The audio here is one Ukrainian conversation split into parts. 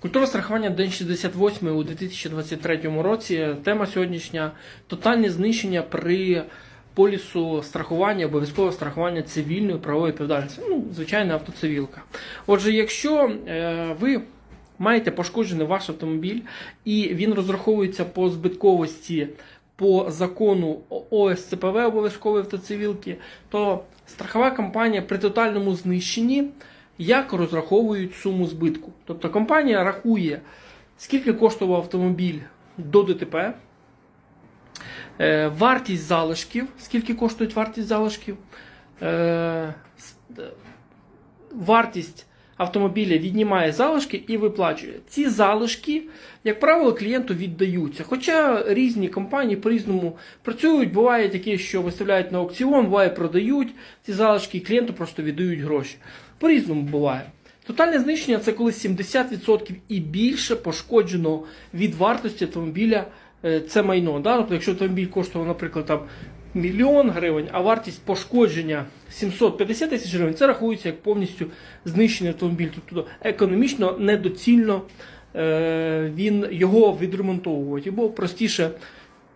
Культура страхування день 68 у 2023 році. Тема сьогоднішня тотальне знищення при полісу страхування, обов'язкове страхування цивільної правової відповідальності. Ну, звичайно, автоцивілка. Отже, якщо е, ви маєте пошкоджений ваш автомобіль і він розраховується по збитковості по закону ОСЦПВ обов'язкової автоцивілки, то страхова компанія при тотальному знищенні як розраховують суму збитку. Тобто компанія рахує, скільки коштував автомобіль до ДТП, е, вартість залишків, скільки коштують вартість залишків, е, е, вартість автомобіля віднімає залишки і виплачує. Ці залишки, як правило, клієнту віддаються. Хоча різні компанії по-різному працюють, буває такі, що виставляють на аукціон, буває продають ці залишки, і клієнту просто віддають гроші. По-різному буває. Тотальне знищення це коли 70% і більше пошкоджено від вартості автомобіля е, це майно. Да? Тобто, якщо автомобіль коштував, наприклад, там мільйон гривень, а вартість пошкодження 750 тисяч гривень, це рахується як повністю знищений автомобіль. Тобто економічно недоцільно е, він його відремонтовувати, або простіше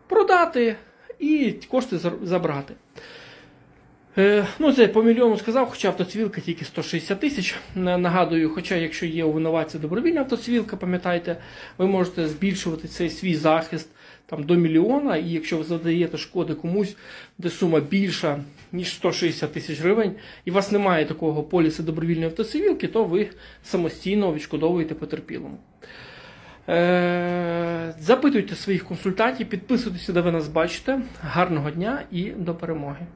продати і кошти забрати. Е, ну, це по мільйону сказав, хоча автоцивілка тільки 160 тисяч. Нагадую, хоча якщо є у винуватця добровільна автоцивілка, пам'ятайте, ви можете збільшувати цей свій захист там, до мільйона, і якщо ви задаєте шкоди комусь, де сума більша, ніж 160 тисяч гривень, і у вас немає такого полісу добровільної автоцивілки, то ви самостійно відшкодовуєте потерпілому. Е, запитуйте своїх консультантів, підписуйтесь, де ви нас бачите. Гарного дня і до перемоги!